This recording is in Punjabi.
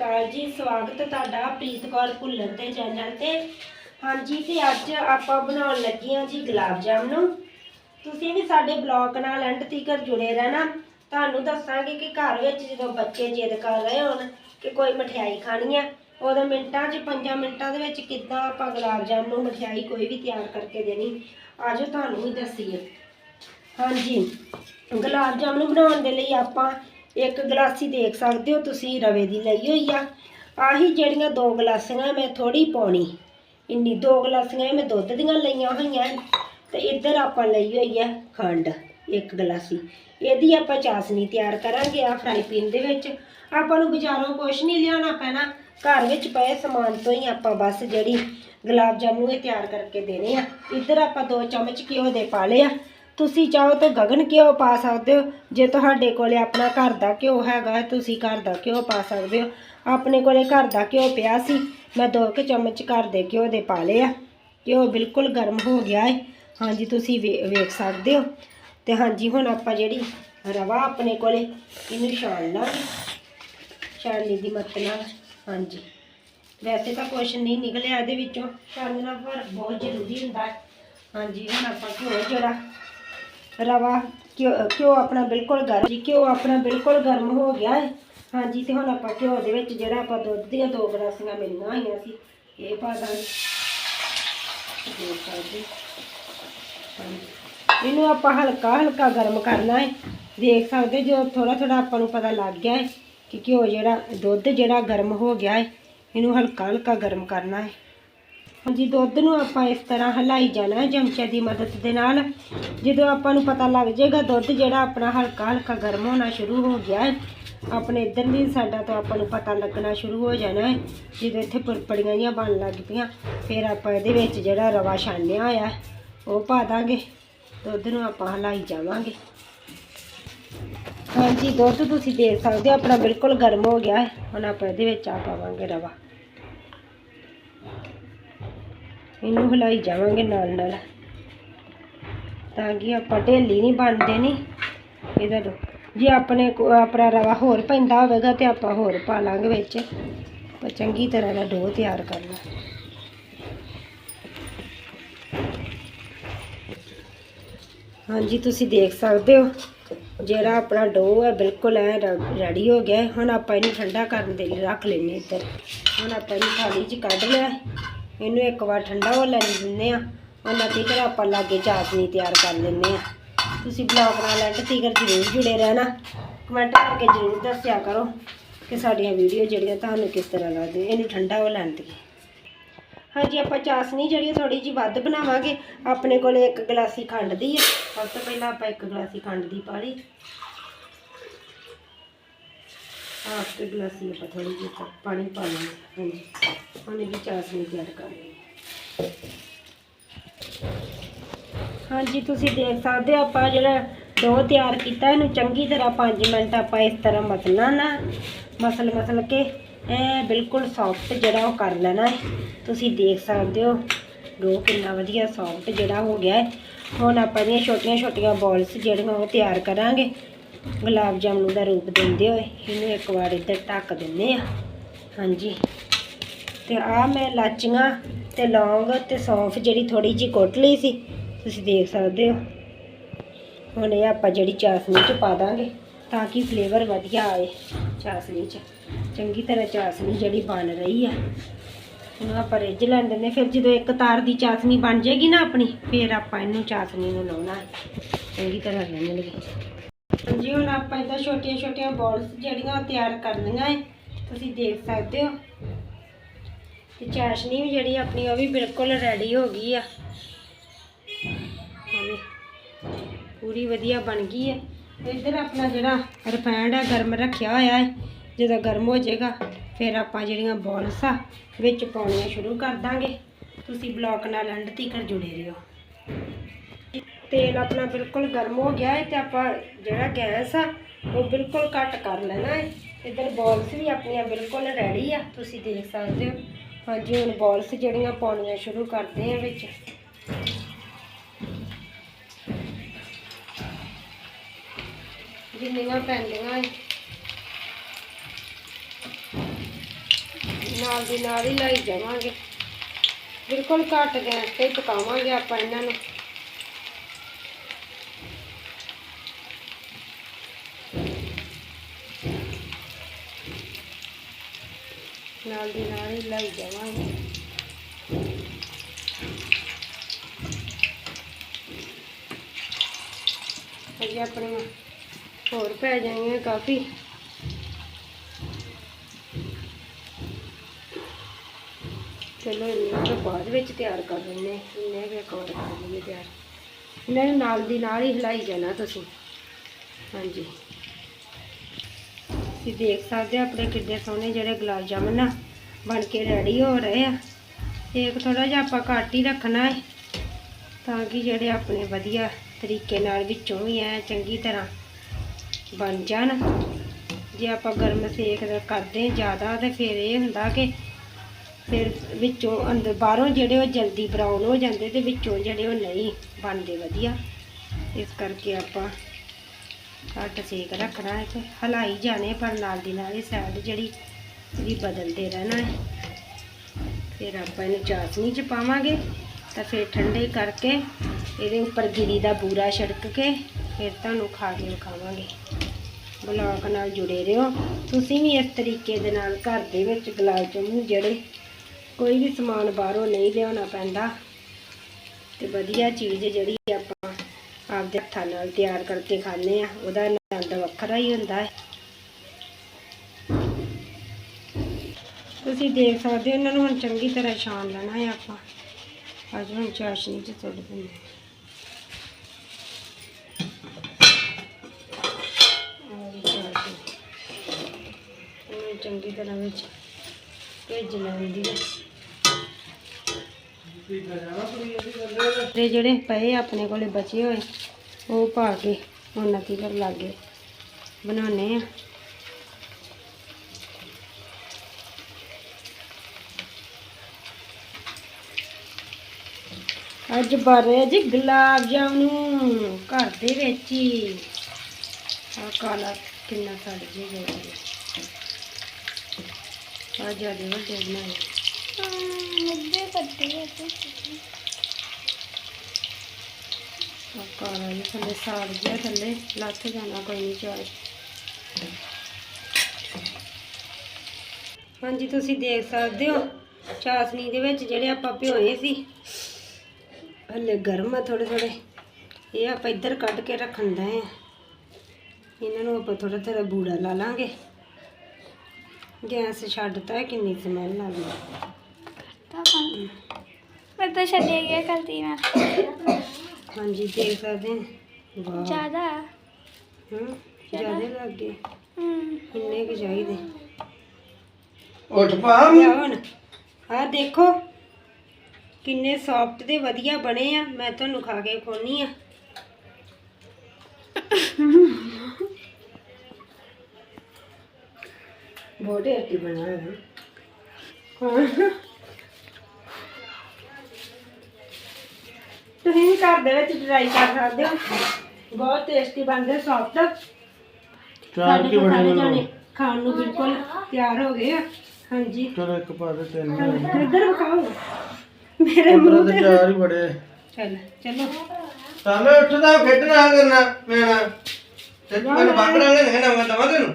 ਕਾਲ ਜੀ, ਸਵਾਗਤ ਤੁਹਾਡਾ ਪ੍ਰੀਤ ਕੌਰ ਭੁੱਲਰ ਦੇ ਚੈਨਲ ਤੇ। ਹਾਂਜੀ, ਤੇ ਅੱਜ ਆਪਾਂ ਬਣਾਉਣ ਲੱਗੇ ਹਾਂ ਜੀ ਗੁਲਾਬ ਜਾਮਨੂ ਤੁਸੀਂ ਵੀ ਸਾਡੇ ਬਲੌਗ ਨਾਲ ਐਂਡ ਤੀਕਰ ਜੁੜੇ ਰਹਿਣਾ। ਤੁਹਾਨੂੰ ਦੱਸਾਂਗੇ ਕਿ ਘਰ ਵਿੱਚ ਜਦੋਂ ਬੱਚੇ ਜਿੱਦ ਕਰ ਰਹੇ ਹੋਣ ਕਿ ਕੋਈ ਮਠਿਆਈ ਖਾਣੀ ਆ, ਉਦੋਂ ਮਿੰਟਾਂ 'ਚ, ਪੰਜਾਂ ਮਿੰਟਾਂ ਦੇ ਵਿੱਚ ਕਿੱਦਾਂ ਆਪਾਂ ਗੁਲਾਬ ਜਾਮਨੂ ਮਠਿਆਈ ਕੋਈ ਵੀ ਤਿਆਰ ਕਰਕੇ ਦੇਣੀ, ਆਜੋ ਤੁਹਾਨੂੰ ਵੀ ਦੱਸੀਏ। ਹਾਂਜੀ, ਗੁਲਾਬ ਜਾਮਨ ਬਣਾਉਣ ਦੇ ਲਈ ਆਪਾਂ ਇੱਕ ਗਲਾਸੀ ਦੇਖ ਸਕਦੇ ਹੋ, ਤੁਸੀਂ ਰਵੇ ਦੀ ਲਈ ਹੋਈ ਆ। ਆਹੀ ਜਿਹੜੀਆਂ ਦੋ ਗਲਾਸੀਆਂ ਮੈਂ ਥੋੜੀ ਪਾਉਣੀ। ਇੰਨੀ ਦੋ ਗਲਾਸੀਆਂ ਮੈਂ ਦੁੱਧ ਦੀਆਂ ਲਈਆਂ ਹੋਈਆਂ ਤੇ ਇੱਧਰ ਆਪਾਂ ਲਈ ਹੋਈ ਆ ਖੰਡ, ਇੱਕ ਗਲਾਸੀ। ਇਹਦੀ ਆਪਾਂ ਚਾਸਨੀ ਤਿਆਰ ਕਰਾਂਗੇ ਆ ਫਰਾਈ ਪੈਨ ਦੇ ਵਿੱਚ। ਆਪਾਂ ਨੂੰ ਬਾਜ਼ਾਰੋਂ ਕੁਝ ਨਹੀਂ ਲਿਆਉਣਾ ਪੈਣਾ। ਘਰ ਵਿੱਚ ਪਏ ਸਮਾਨ ਤੋਂ ਹੀ ਆਪਾਂ ਬਸ ਜਿਹੜੀ ਗੁਲਾਬ ਜਾਮੂ ਇਹ ਤਿਆਰ ਕਰਕੇ ਦੇਣੇ ਆ। ਇੱਧਰ ਆਪਾਂ ਦੋ ਚਮਚ ਘਿਓ ਦੇ ਪਾ ਲਏ ਆ। ਤੁਸੀਂ ਚਾਹੋ ਤਾਂ ਗਗਨ ਘਿਓ ਪਾ ਸਕਦੇ ਹੋ? ਜੇ ਤੁਹਾਡੇ ਕੋਲੇ ਆਪਣਾ ਘਰ ਦਾ ਘਿਓ ਹੈਗਾ ਤੁਸੀਂ ਘਰ ਦਾ ਘਿਓ ਪਾ ਸਕਦੇ ਹੋ। ਆਪਣੇ ਕੋਲੇ ਘਰ ਦਾ ਘਿਓ ਪਿਆ ਸੀ, ਮੈਂ ਦੋ ਕੁ ਚਮਚ ਘਰ ਦੇ ਘਿਓ ਦੇ ਪਾ ਲਏ ਆ। ਘਿਓ ਬਿਲਕੁਲ ਗਰਮ ਹੋ ਗਿਆ ਹੈ। ਹਾਂਜੀ, ਤੁਸੀਂ ਵੇ- ਵੇਖ ਸਕਦੇ ਹੋ। ਤੇ ਹਾਂਜੀ, ਹੁਣ ਆਪਾਂ ਜਿਹੜੀ ਰਵਾ ਆਪਣੇ ਕੋਲੇ, ਇਹਨੂੰ ਛਾਣ ਲਾਂਗੇ। ਛਾਣਨੀ ਦੀ ਮਦਦ ਨਾਲ, ਹਾਂਜੀ। ਵੈਸੇ ਤਾਂ ਕੁਛ ਨਹੀਂ ਨਿਕਲਿਆ ਇਹਦੇ ਵਿੱਚੋਂ। ਛਾਣਨਾ ਪਰ ਬਹੁਤ ਜ਼ਰੂਰੀ ਹੁੰਦਾ ਹੈ। ਹਾਂਜੀ, ਹੁਣ ਆਪਾਂ ਘਿਓ ਜਿਹੜਾ ਰਵਾ, ਘਿਓ ਘਿਓ ਆਪਣਾ ਬਿਲਕੁਲ ਗਰਮ ਜੀ, ਘਿਓ ਆਪਣਾ ਬਿਲਕੁਲ ਗਰਮ ਹੋ ਗਿਆ ਹੈ। ਹਾਂਜੀ, ਤੇ ਹੁਣ ਆਪਾਂ ਘਿਓ ਦੇ ਵਿੱਚ ਜਿਹੜਾ ਆਪਾਂ ਦੁੱਧ ਦੀਆਂ ਦੋ ਗਲਾਸੀਆਂ ਮਿਲੀਆਂ ਹੋਈਆਂ ਸੀ, ਇਹ ਪਾ ਦਾਂਗੇ। ਦੇਖ ਸਕਦੇ ਹਾਂਜੀ। ਇਹਨੂੰ ਆਪਾਂ ਹਲਕਾ ਹਲਕਾ ਗਰਮ ਕਰਨਾ ਹੈ। ਦੇਖ ਸਕਦੇ ਜੋ ਥੋੜਾ ਥੋੜਾ ਆਪਾਂ ਨੂੰ ਪਤਾ ਲੱਗ ਗਿਆ ਹੈ ਕਿ ਘਿਓ ਜਿਹੜਾ, ਦੁੱਧ ਜਿਹੜਾ ਗਰਮ ਹੋ ਗਿਆ ਹੈ, ਇਹਨੂੰ ਹਲਕਾ ਹਲਕਾ ਗਰਮ ਕਰਨਾ ਹੈ। ਹਾਂਜੀ, ਦੁੱਧ ਨੂੰ ਆਪਾਂ ਇਸ ਤਰ੍ਹਾਂ ਹਲਾਈ ਜਾਣਾ ਹੈ ਚਮਚੇ ਦੀ ਮਦਦ ਦੇ ਨਾਲ। ਜਦੋਂ ਆਪਾਂ ਨੂੰ ਪਤਾ ਲੱਗ ਜਾਏਗਾ ਦੁੱਧ ਜਿਹੜਾ ਆਪਣਾ ਹਲਕਾ ਹਲਕਾ ਗਰਮ ਹੋਣਾ ਸ਼ੁਰੂ ਹੋ ਗਿਆ ਹੈ, ਆਪਣੇ ਇੱਧਰਲੀ ਸਾਡਾ ਤੋਂ ਆਪਾਂ ਨੂੰ ਪਤਾ ਲੱਗਣਾ ਸ਼ੁਰੂ ਹੋ ਜਾਣਾ ਹੈ। ਜਦੋਂ ਇੱਥੇ ਪੜਪੜੀਆਂ ਜਿਹੀਆਂ ਬਣ ਲੱਗ ਪਈਆਂ, ਫਿਰ ਆਪਾਂ ਇਹਦੇ ਵਿੱਚ ਜਿਹੜਾ ਰਵਾ ਛਾਣਿਆ ਹੋਇਆ ਉਹ ਪਾ ਦਾਂਗੇ। ਦੁੱਧ ਨੂੰ ਆਪਾਂ ਹਲਾਈ ਜਾਵਾਂਗੇ। ਹਾਂਜੀ, ਦੁੱਧ ਤੁਸੀਂ ਦੇਖ ਸਕਦੇ ਹੋ, ਆਪਣਾ ਬਿਲਕੁਲ ਗਰਮ ਹੋ ਗਿਆ ਹੈ। ਹੁਣ ਆਪਾਂ ਇਹਦੇ ਵਿੱਚ ਆ ਪਾਵਾਂਗੇ ਰਵਾ। ਇਹਨੂੰ ਹਿਲਾਈ ਜਾਵਾਂਗੇ ਨਾਲ ਨਾਲ। ਤਾਂ ਕਿ ਆਪਾਂ ਢੇਲੀ ਨਹੀਂ ਬਣਦੇ ਦੇਣੀ ਇਹਦਾ ਜੇ ਆਪਣੇ ਕੋ- ਆਪਣਾ ਰਵਾ ਹੋਰ ਪੈਂਦਾ ਹੋਵੇਗਾ ਤੇ ਆਪਾਂ ਹੋਰ ਪਾ ਲਾਂਗੇ ਵਿੱਚ। ਪਰ ਚੰਗੀ ਤਰ੍ਹਾਂ ਦਾ ਡੋ ਤਿਆਰ ਕਰਨਾ ਹਾਂਜੀ, ਤੁਸੀਂ ਦੇਖ ਸਕਦੇ ਹੋ। ਜਿਹੜਾ ਆਪਣਾ ਡੋ ਹੈ, ਬਿਲਕੁਲ ਐ ਰੈਡੀ ਹੋ ਗਿਆ। ਹੁਣ ਆਪਾਂ ਇਹਨੂੰ ਠੰਡਾ ਕਰਨ ਦੇ ਲਈ ਰੱਖ ਲੈਨੇ ਇੱਧਰ। ਹੁਣ ਆਪਾਂ ਇਹਨੂੰ ਥਾਲੀ 'ਚ ਕੱਢ ਲਿਆ। ਇਹਨੂੰ ਇੱਕ ਵਾਰ ਠੰਡਾ ਹੋ ਲੈਣ ਦਿੰਦੇ ਆ ਉਹਨਾਂ ਤੀਕਰ ਆਪਾਂ ਲਾਗੇ ਚਾਸ਼ਨੀ ਤਿਆਰ ਕਰ ਲੈਂਦੇ ਆ ਤੁਸੀਂ ਬਲੌਗ ਨਾਲ ਐਂਡ ਤੀਕਰ ਜ਼ਰੂਰ ਜੁੜੇ ਰਹਿਣਾ। ਕਮੈਂਟ ਕਰਕੇ ਜ਼ਰੂਰ ਦੱਸਿਆ ਕਰੋ ਕਿ ਸਾਡੀਆਂ ਵੀਡੀਓ ਜਿਹੜੀਆਂ ਤੁਹਾਨੂੰ ਕਿਸ ਤਰ੍ਹਾਂ ਲੱਗਦੀਆਂ, ਇਹਨੂੰ ਠੰਡਾ ਹੋ ਲੈਣ ਦੀ। ਹਾਂਜੀ, ਆਪਾਂ ਚਾਸ਼ਨੀ ਜਿਹੜੀ ਥੋੜੀ ਜਿਹੀ ਵੱਧ ਬਣਾਵਾਂਗੇ। ਆਪਣੇ ਕੋਲ ਇੱਕ ਗਲਾਸੀ ਖੰਡ ਦੀ ਹੈ ਸਭ ਤੋਂ ਪਹਿਲਾਂ ਆਪਾਂ ਇੱਕ ਗਲਾਸੀ ਖੰਡ ਦੀ ਪਾ ਲਈ ਹਾਫ ਤੇ ਗਲਾਸੀ ਆਪਾਂ ਥੋੜੀ ਜਿਹੀ ਪਾਣੀ ਪਾ ਲਾਂਗੇ ਹਾਂਜੀ। ਹੁਣ ਇਹਦੀ ਚਾਸ਼ਨੀ ਤਿਆਰ ਕਰ ਲਈ ਹਾਂਜੀ, ਤੁਸੀਂ ਦੇਖ ਸਕਦੇ ਹੋ, ਆਪਾਂ ਜਿਹੜਾ ਡੋ ਤਿਆਰ ਕੀਤਾ, ਇਹਨੂੰ ਚੰਗੀ ਤਰ੍ਹਾਂ 5 ਮਿੰਟ ਆਪਾਂ ਇਸ ਤਰ੍ਹਾਂ ਮਸਲਣਾ ਨਾ, ਮਸਲ ਮਸਲ ਕੇ ਐ ਬਿਲਕੁਲ ਸੌਫਟ ਜਿਹੜਾ ਉਹ ਕਰ ਲੈਣਾ ਹੈ। ਤੁਸੀਂ ਦੇਖ ਸਕਦੇ ਹੋ, ਡੋ ਕਿੰਨਾ ਵਧੀਆ ਸੌਫਟ ਜਿਹੜਾ ਹੋ ਗਿਆ ਹੈ। ਹੁਣ ਆਪਾਂ ਦੀਆਂ ਛੋਟੀਆਂ ਛੋਟੀਆਂ ਬੋਲਸ ਜਿਹੜੀਆਂ ਉਹ ਤਿਆਰ ਕਰਾਂਗੇ। ਗੁਲਾਬ ਜਾਮਨੂ ਦਾ ਰੂਪ ਦਿੰਦੇ ਹੋਏ ਇਹਨੂੰ ਇੱਕ ਵਾਰ ਇੱਧਰ ਢੱਕ ਦਿੰਨੇ ਆ। ਹਾਂਜੀ। ਤੇ ਆ ਮੈਂ ਲਾਚੀਆਂ ਤੇ ਲੌਂਗ ਤੇ ਸੌਂਫ ਜਿਹੜੀ ਥੋੜੀ ਜਿਹੀ ਕੁੱਟ ਲਈ ਸੀ, ਤੁਸੀਂ ਦੇਖ ਸਕਦੇ ਹੋ। ਹੁਣ ਇਹ ਆਪਾਂ ਜਿਹੜੀ ਚਾਸ਼ਨੀ ਚ ਪਾ ਦਾਂਗੇ ਤਾਂ ਕਿ ਫਲੇਵਰ ਵਧੀਆ ਆਏ ਚਾਸ਼ਨੀ ਚ। ਚੰਗੀ ਤਰ੍ਹਾਂ ਚਾਸ਼ਨੀ ਜਿਹੜੀ ਬਣ ਰਹੀ ਆ। ਇਹਨੂੰ ਆਪਾਂ ਰਿੱਝ ਲੈਣ ਦਿੰਦੇ ਫਿਰ ਜਦੋਂ ਇੱਕ ਤਾਰ ਦੀ ਚਾਸ਼ਨੀ ਬਣ ਜਾਏਗੀ ਨਾ ਆਪਣੀ, ਫਿਰ ਆਪਾਂ ਇਹਨੂੰ ਚਾਸ਼ਨੀ ਨੂੰ ਲਾਉਣਾ। ਚੰਗੀ ਤਰ੍ਹਾਂ ਰਹਿਣਗੇ ਹਾਂਜੀ, ਹੁਣ ਆਪਾਂ ਇਹਦਾ ਛੋਟੀਆਂ ਛੋਟੀਆਂ ਬਾਲਸ ਜਿਹੜੀਆਂ ਉਹ ਤਿਆਰ ਕਰਨੀਆਂ ਹੈ ਤੁਸੀਂ ਦੇਖ ਸਕਦੇ ਹੋ। ਤੇ ਚਾਸ਼ਨੀ ਵੀ ਜਿਹੜੀ ਆਪਣੀ, ਉਹ ਵੀ ਬਿਲਕੁਲ ਰੈਡੀ ਹੋ ਗਈ ਆ। ਪੂਰੀ ਵਧੀਆ ਬਣ ਗਈ ਹੈ ਇੱਧਰ ਆਪਣਾ ਜਿਹੜਾ ਰਿਫਾਈਂਡ ਆ, ਗਰਮ ਰੱਖਿਆ ਹੋਇਆ ਹੈ ਜਦੋਂ ਗਰਮ ਹੋ ਜਾਏਗਾ, ਫਿਰ ਆਪਾਂ ਜਿਹੜੀਆਂ ਬੋਲਸ ਆ, ਵਿੱਚ ਪਾਉਣੀਆਂ ਸ਼ੁਰੂ ਕਰ ਦਾਂਗੇ। ਤੁਸੀਂ ਬਲੌਕ ਨਾਲ ਐਂਡ ਤੀਕ ਜੁੜੇ ਰਹੋ। ਤੇਲ ਆਪਣਾ ਬਿਲਕੁਲ ਗਰਮ ਹੋ ਗਿਆ ਹੈ ਤੇ ਆਪਾਂ ਜਿਹੜਾ ਗੈਸ ਆ, ਉਹ ਬਿਲਕੁਲ ਘੱਟ ਕਰ ਲੈਣਾ ਹੈ। ਇੱਧਰ ਬੋਲਸ ਵੀ ਆਪਣੀਆਂ ਬਿਲਕੁਲ ਰੈਡੀ ਆ, ਤੁਸੀਂ ਦੇਖ ਸਕਦੇ ਹੋ। ਹਾਂਜੀ, ਹੁਣ ਬੋਲਸ ਜਿਹੜੀਆਂ ਪਾਉਣੀਆਂ ਸ਼ੁਰੂ ਕਰਦੇ ਆ ਵਿੱਚ। ਜਿੰਨੀਆਂ ਪੈਂਦੀਆਂ ਹੈ। ਨਾਲ ਦੀ ਨਾਲ ਹੀ ਲਾਈ ਜਾਵਾਂਗੇ। ਬਿਲਕੁਲ ਘੱਟ ਗੈਸ ਤੇ ਪਕਾਵਾਂਗੇ ਆਪਾਂ ਇਹਨਾਂ ਨੂੰ। ਨਾਲ ਦੀ ਨਾਲ ਹੀ ਲਾਈ ਜਾਵਾਂਗੇ। ਅਜੇ ਆਪਣੀਆਂ ਹੋਰ ਪੈ ਜਾਣੀਆਂ ਕਾਫੀ। ਚਲੋ, ਇਹਨਾਂ ਤੋਂ ਬਾਅਦ ਵਿੱਚ ਤਿਆਰ ਕਰ ਲੈਂਦੇ ਹਾਂ। ਵੀ ਅਕੌਰਡ ਕਰ ਲਈਏ ਤਿਆਰ। ਇਹਨਾਂ ਨੂੰ ਨਾਲ ਦੀ ਨਾਲ ਹੀ ਹਿਲਾਈ ਜਾਣਾ ਤੁਸੀਂ। ਹਾਂਜੀ। ਤੁਸੀਂ ਦੇਖ ਸਕਦੇ ਹੋ ਆਪਣੇ ਕਿੱਡੇ ਸੋਹਣੇ ਜਿਹੜੇ ਗੁਲਾਬ ਜਾਮਨ ਆ ਬਣ ਕੇ ਰੈਡੀ ਹੋ ਰਹੇ ਆ। ਇੱਕ ਥੋੜਾ ਜਿਹਾ ਆਪਾਂ ਘੱਟ ਹੀ ਰੱਖਣਾ ਹੈ ਤਾਂ ਕਿ ਜਿਹੜੇ ਆਪਣੇ ਵਧੀਆ ਤਰੀਕੇ ਨਾਲ ਵਿੱਚੋਂ ਵੀ ਐ ਚੰਗੀ ਤਰ੍ਹਾਂ ਬਣ ਜਾਣ। ਜੇ ਆਪਾਂ ਗਰਮ ਸੇਕ ਕਰਦੇ ਜ਼ਿਆਦਾ ਤੇ ਫਿਰ ਇਹ ਹੁੰਦਾ ਕਿ ਫਿਰ ਵਿੱਚੋਂ ਅੰਦਰ ਬਾਹਰੋਂ ਜਿਹੜੇ ਉਹ ਜਲਦੀ ਬਰਾਊਨ ਹੋ ਜਾਂਦੇ ਤੇ ਵਿੱਚੋਂ ਜਿਹੜੇ ਉਹ ਨਹੀਂ ਬਣਦੇ ਵਧੀਆ। ਇਸ ਕਰਕੇ ਆਪਾਂ ਘੱਟ ਸੇਕ ਰੱਖਣਾ ਹੈ ਤੇ ਹਲਾਈ ਜਾਣੇ ਪਰ ਨਾਲ ਦੀ ਨਾਲ ਹੀ ਸਾਈਡ ਜਿਹੜੀ ਵੀ ਬਦਲਦੇ ਰਹਿਣਾ ਹੈ। ਫਿਰ ਆਪਾਂ ਇਹਨੂੰ ਚਾਸ਼ਨੀ ਚ ਪਾਵਾਂਗੇ, ਤਾਂ ਫਿਰ ਠੰਡੇ ਕਰਕੇ ਇਹਦੇ ਉੱਪਰ ਗਿਰੀ ਦਾ ਬੂਰਾ ਛਿੜਕ ਕੇ ਫਿਰ ਤੁਹਾਨੂੰ ਖਾ ਕੇ ਵਿਖਾਵਾਂਗੇ। ਬਲੌਗ ਨਾਲ ਜੁੜੇ ਰਹੋ। ਤੁਸੀਂ ਵੀ ਇਸ ਤਰੀਕੇ ਦੇ ਨਾਲ ਘਰ ਦੇ ਵਿੱਚ ਗੁਲਾਬ ਜਾਮੁਨ ਜਿਹੜੇ ਕੋਈ ਵੀ ਸਮਾਨ ਬਾਹਰੋਂ ਨਹੀਂ ਲਿਆਉਣਾ ਪੈਂਦਾ। ਤੇ ਵਧੀਆ ਚੀਜ਼ ਜਿਹੜੀ ਆਪਾਂ ਆਪਦੇ ਹੱਥਾਂ ਨਾਲ ਤਿਆਰ ਕਰਕੇ ਖਾਂਦੇ ਆ, ਉਹਦਾ ਆਨੰਦ ਵੱਖਰਾ ਹੀ ਹੁੰਦਾ ਹੈ। ਤੁਸੀਂ ਦੇਖ ਸਕਦੇ ਹੋ, ਇਹਨਾਂ ਨੂੰ ਹੁਣ ਚੰਗੀ ਤਰ੍ਹਾਂ ਛਾਣ ਲੈਣਾ ਹੈ ਆਪਾਂ। ਅੱਜ ਹੁਣ ਚਾਸ਼ਨੀ ਚ ਸੁੱਟ ਦਿੰਦੇ ਚੰਗੀ ਤਰ੍ਹਾਂ ਵਿੱਚ ਭੇਜ ਲੈਂਦੀ ਹੈ। ਤੇ ਜਿਹੜੇ ਪਏ ਆਪਣੇ ਕੋਲੇ ਬਚੇ ਹੋਏ, ਉਹ ਪਾ ਕੇ ਹੁਣ ਨਤੀ ਕਰ ਲਾਗੇ ਬਣਾਉਣੇ ਆ। ਅੱਜ ਬਾਰੇ ਜੀ ਗੁਲਾਬ ਜਾਮਨੂੰ, ਘਰ ਦੇ ਵਿੱਚ ਹੀ। ਆ ਕਾਲਾ ਕਿੰਨਾ ਸੜ ਜੇ ਗਿਆ ਆ ਜਿਆਦੇ ਵੱਡੇ ਬਣਾਏ ਕਾਲਾ ਜਿਹਾ ਥੱਲੇ ਸਾੜ ਗਿਆ ਥੱਲੇ ਲੱਥ ਜਾਣਾ ਕੋਈ ਨਹੀਂ ਚਾਲ ਹਾਂਜੀ, ਤੁਸੀਂ ਦੇਖ ਸਕਦੇ ਹੋ ਚਾਸਨੀ ਦੇ ਵਿੱਚ ਜਿਹੜੇ ਆਪਾਂ ਭਿਓਏ ਸੀ। ਹਲੇ ਗਰਮ ਆ ਥੋੜੇ ਥੋੜੇ ਇਹ ਆਪਾਂ ਇੱਧਰ ਕੱਢ ਕੇ ਰੱਖਣ ਦਾ ਹੈ ਇਹਨਾਂ ਨੂੰ ਆਪਾਂ ਥੋੜਾ ਥੋੜਾ ਬੂੜਾ ਲਾ ਲਾਂਗੇ। ਗੈਸ ਛੱਡਤਾ ਹੈ, ਕਿੰਨੀ ਸਮੈਲ ਆ ਗਈ ਤਾਂ ਮੈਂ ਤਾਂ ਛੱਡਿਆ ਗਿਆ ਕਰਦੀ ਮੈਂ। ਹਾਂਜੀ ਦੇਖ ਸਕਦੇ ਹਾਂ। ਵਾਹ। ਜ਼ਿਆਦਾ। ਹੂੰ ਜਿਆਦੇ ਲੱਗ ਗਏ। ਹੂੰ। ਕਿੰਨੇ ਕੁ ਚਾਹੀਦੇ। ਉੱਠ ਪਾ। ਲਿਆ ਹੁਣ। ਆਹ ਦੇਖੋ ਕਿੰਨੇ ਸੌਫਟ ਤੇ ਵਧੀਆ ਬਣੇ ਆ। ਮੈਂ ਤੁਹਾਨੂੰ ਖਾ ਕੇ ਖੋਨੀ ਆ ਬਹੁਤ ਟੇਸਟੀ ਬਣਾ ਹੈ ਹਾਂ ਤੁਸੀਂ ਵੀ ਘਰ ਦੇ ਵਿੱਚ ਟਰਾਈ ਕਰ ਸਕਦੇ ਹੋ। ਬਹੁਤ ਟੇਸਟੀ ਬਣਦੇ ਸੌਫਟ ਚਾਰ ਕੀ ਬਣੇ ਜਾਣੇ ਖਾਣ ਨੂੰ ਬਿਲਕੁਲ ਤਿਆਰ ਹੋ ਗਏ ਆ। ਹਾਂਜੀ। ਚਲੋ ਇੱਕ ਪਾ ਦੇ ਤਿੰਨ ਇੱਧਰ ਵਿਖਾਓ। ਮੇਰੇ ਮੂੰਹ ਤੇ ਤੇ ਚਾਰ ਹੀ ਬੜੇ। ਚੱਲ ਚਲੋ। ਸਾਨੂੰ ਉੱਠਦਾ ਖੇਡਣਾ ਕਰਨਾ ਮੈਣਾ ਤੇ ਮੈਨੂੰ ਬਾਕੜਾ ਲੈਣਾ ਮੈਂ ਦਵਾ ਤੈਨੂੰ?